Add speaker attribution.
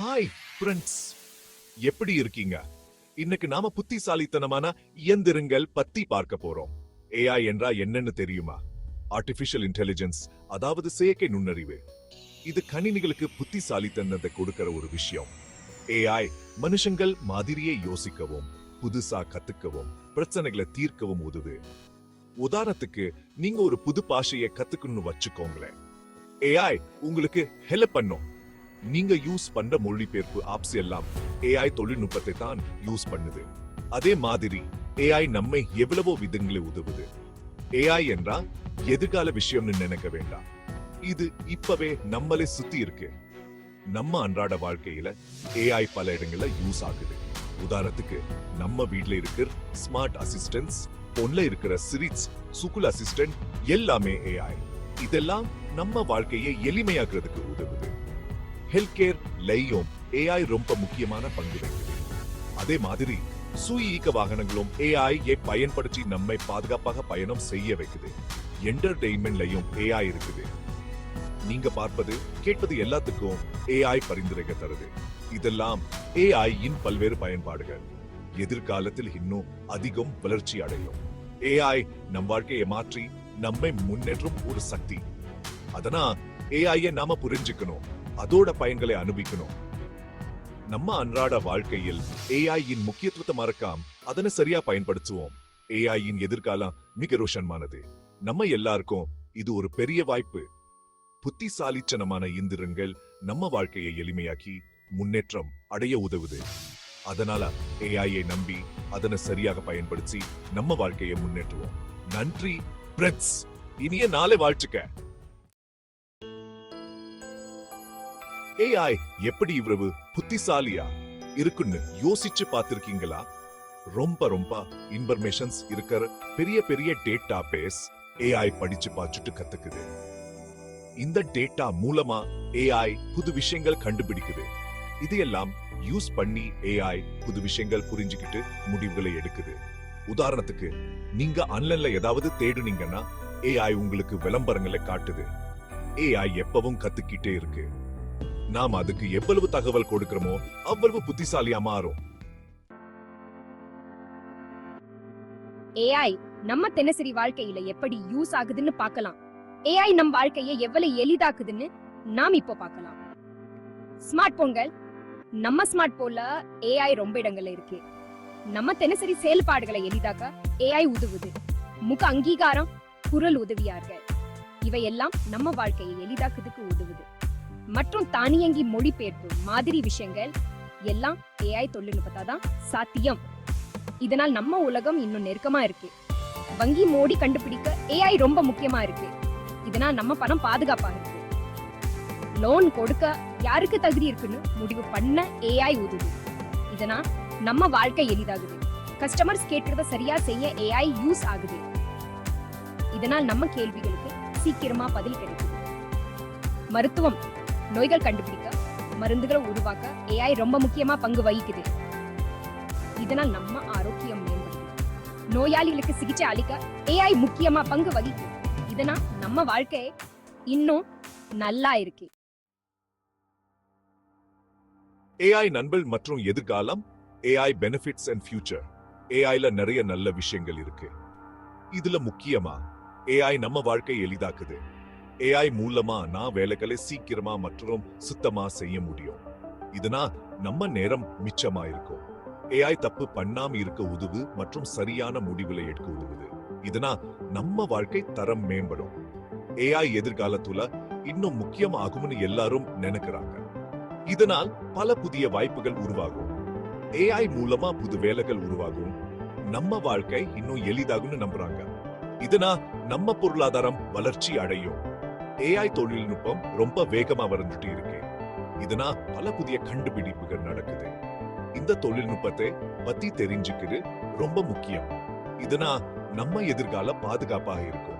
Speaker 1: Hi friends எப்படி இருக்கீங்க? இன்னைக்கு நாம புத்திசாலித்தனமான இயந்திரங்கள் பத்தி பார்க்க போறோம். ஏஐ என்றா என்னன்னு தெரியுமா? ஆர்டிபிஷியல் இன்டெலிஜென்ஸ் அதாவது செயற்கை நுண்ணறிவு. இது கணினிகளுக்கு புத்திசாலித்தனத்தை கொடுக்கிற ஒரு விஷயம். ஏஐ மனுஷங்கள் மாதிரியே யோசிக்கவும் புதுசா கத்துக்கவும் பிரச்சனைகளை தீர்க்கவும் உதவு. உதாரணத்துக்கு நீங்க ஒரு புது பாஷையை கத்துக்கணும்னு வச்சுக்கோங்களேன். ஏஐ உங்களுக்கு ஹெல்ப் பண்ணும். நீங்க யூஸ் பண்ற மொழிபெயர்ப்பு ஆப்ஸ் எல்லாம் ஏஐ தொழில்நுட்பத்தை தான் யூஸ் பண்ணுது. அதே மாதிரி ஏஐ நம்மை எவ்வளவோ விதங்களை உதவுது. ஏஐ என்றா எதிர்கால விஷயம்னு நினைக்க வேண்டாம். இது இப்பவே நம்மளே சுத்தி இருக்கு. நம்ம அன்றாட வாழ்க்கையில ஏஐ பல இடங்கள்ல யூஸ் ஆகுது. உதாரணத்துக்கு நம்ம வீட்ல இருக்கிற ஸ்மார்ட் அசிஸ்டன்ஸ் பொன்ல இருக்கிற சிரிட்ஸ் சுகுல் அசிஸ்டன்ட் எல்லாமே ஏஐ இதெல்லாம் நம்ம வாழ்க்கையை எளிமையாக்குறதுக்கு உதவுது. ஹெல்த் கேர் லையும் ஏஐ ரொம்ப முக்கியமான பங்கு வகிக்குது. அதே மாதிரி சுயீக வாகனங்களும் ஏஐ பயன்படுத்தி நம்மை பாதுகாப்பாக பயணம் செய்ய வைக்குது. என்டர்டெயின்மெண்ட்லையும் ஏஐ இருக்குது. நீங்க பார்ப்பது கேட்பது எல்லாத்துக்கும் ஏஐ பரிந்துரைக்க தருது. இதெல்லாம் ஏஐ பல்வேறு பயன்பாடுகள். எதிர்காலத்தில் இன்னும் அதிகம் வளர்ச்சி அடையும். ஏஐ நம் வாழ்க்கையை மாற்றி நம்மை முன்னேற்றும் ஒரு சக்தி. அதனா ஏஐயை நாம புரிஞ்சுக்கணும். அதோட பயன்களை அனுபவிக்கணும். நம்ம அன்றாட வாழ்க்கையில் ஏஐயின் முக்கியத்துவத்தை மறக்காம அதனை சரியா பயன்படுத்துவோம். ஏஐயின் எதிர்காலம் மிக ரோஷன்மானது. நம்ம எல்லாருக்கும் இது ஒரு பெரிய வாய்ப்பு. புத்திசாலிச்சனமான இயந்திரங்கள் நம்ம வாழ்க்கையை எளிமையாக்கி முன்னேற்றம் அடைய உதவுது. அதனால ஏஐயை நம்பி அதனை சரியாக பயன்படுத்தி நம்ம வாழ்க்கையை முன்னேற்றுவோம். நன்றி பிரெட்ஸ் இனிய நாளை வாழ்த்துக்க. ஏஐ எப்படி இவ்வளவு புத்திசாலியா இருக்குன்னு யோசிச்சு பார்த்திருக்கீங்களா? ரொம்ப ரொம்ப இன்ஃபர்மேஷன்ஸ் இருக்கிற பெரிய பெரிய டேட்டா பேஸ் ஏஐ படிச்சு பார்த்துட்டு கத்துக்குது. இந்த டேட்டா மூலமா ஏஐ புது விஷயங்கள் கண்டுபிடிக்குது. இதையெல்லாம் யூஸ் பண்ணி ஏஐ புது விஷயங்கள் புரிஞ்சுக்கிட்டு முடிவுகளை எடுக்குது. உதாரணத்துக்கு நீங்க ஆன்லைன்ல ஏதாவது தேடுனீங்கன்னா ஏஐ உங்களுக்கு விளம்பரங்களை காட்டுது. ஏஐ எப்பவும் கத்துக்கிட்டே இருக்கு. நாம் அதுக்கு எவ்வளவு தகவல் கொடுக்கிறோமோ அவ்வளவு புத்திசாலியா மாறும்.
Speaker 2: ஏஐ நம்ம தினசரி வாழ்க்கையில எப்படி யூஸ் ஆகுதுன்னு பார்க்கலாம். ஏஐ நம் வாழ்க்கையை எவ்வளவு எளிதாக்குதுன்னு நாம் இப்போ பார்க்கலாம். ஸ்மார்ட் போன்கள் நம்ம ஸ்மார்ட் போன்ல ஏஐ ரொம்ப இடங்கள்ல இருக்கு. நம்ம தினசரி செயல்பாடுகளை எளிதாக்க ஏஐ உதவுது. முக அங்கீகாரம் குரல் உதவியார்கள். இவையெல்லாம் நம்ம வாழ்க்கையை எளிதாக்குறதுக்கு உதவுது. மற்றும் தானியங்கி மொழிபெயர்ப்பு மாதிரி விஷயங்கள் எல்லாம் ஏஐ தொழில்நுட்பத்தா தான் சாத்தியம். இதனால் நம்ம உலகம் இன்னும் நெருக்கமா இருக்கு. வங்கி மோடி கண்டுபிடிக்க ஏஐ ரொம்ப முக்கியமா இருக்கு. இதனால் நம்ம பணம் பாதுகாப்பா இருக்கு. லோன் கொடுக்க யாருக்கு தகுதி இருக்குன்னு முடிவு பண்ண ஏஐ உதவுது இதனால் நம்ம வாழ்க்கை எளிதாகுது. கஸ்டமர்ஸ் கேட்கிறத சரியா செய்ய ஏஐ யூஸ் ஆகுது. இதனால் நம்ம கேள்விகளுக்கு சீக்கிரமா பதில் கிடைக்குது. மருத்துவம். நோய்கள் கண்டுபிடிக்க மருந்துகளை உருவாக்க ஏஐ ரொம்ப முக்கியமா பங்கு வகிக்குது. இதனால் நம்ம ஆரோக்கியம் மேம்படுது. நோயாளிகளுக்கு சிகிச்சை அளிக்க ஏஐ முக்கியமா பங்கு வகிக்கும் இதனால் நம்ம வாழ்க்கை இன்னும் நல்லா இருக்கு.
Speaker 1: ஏஐ நண்பல் மற்றும் எதிர்காலம் ஏஐ பெனிஃபிட்ஸ் அண்ட் ஃபியூச்சர் ஏஐல நிறைய நல்ல விஷயங்கள் இருக்கு. இதுல முக்கியமா ஏஐ நம்ம வாழ்க்கையை எளிதாக்குது. ஏஐ மூலமா நான் வேலைகளை சீக்கிரமா மற்றும் சுத்தமா செய்ய முடியும். இதனால் நம்ம நேரம் மிச்சமா இருக்கும். ஏஐ தப்பு பண்ணாம இருக்க உதவு மற்றும் சரியான முடிவுகளை எடுக்க உதவுது. இதனால் நம்ம வாழ்க்கை தரம் மேம்படும். ஏஐ எதிர்காலத்துல இன்னும் முக்கியம் ஆகும்னு எல்லாரும் நினைக்கிறாங்க. இதனால் பல புதிய வாய்ப்புகள் உருவாகும். ஏஐ மூலமா புது வேலைகள் உருவாகும். நம்ம வாழ்க்கை இன்னும் எளிதாகும்னு நம்புறாங்க. இதனா நம்ம பொருளாதாரம் வளர்ச்சி அடையும். ஏஐ தொழில்நுட்பம் ரொம்ப வேகமா வளர்ந்துட்டு இருக்கு. இதனா பல புதிய கண்டுபிடிப்புகள் நடக்குது. இந்த தொழில்நுட்பத்தை பத்தி தெரிஞ்சுக்கிறது ரொம்ப முக்கியம். இதனா நம்ம எதிர்கால பாதுகாப்பாக இருக்கும்.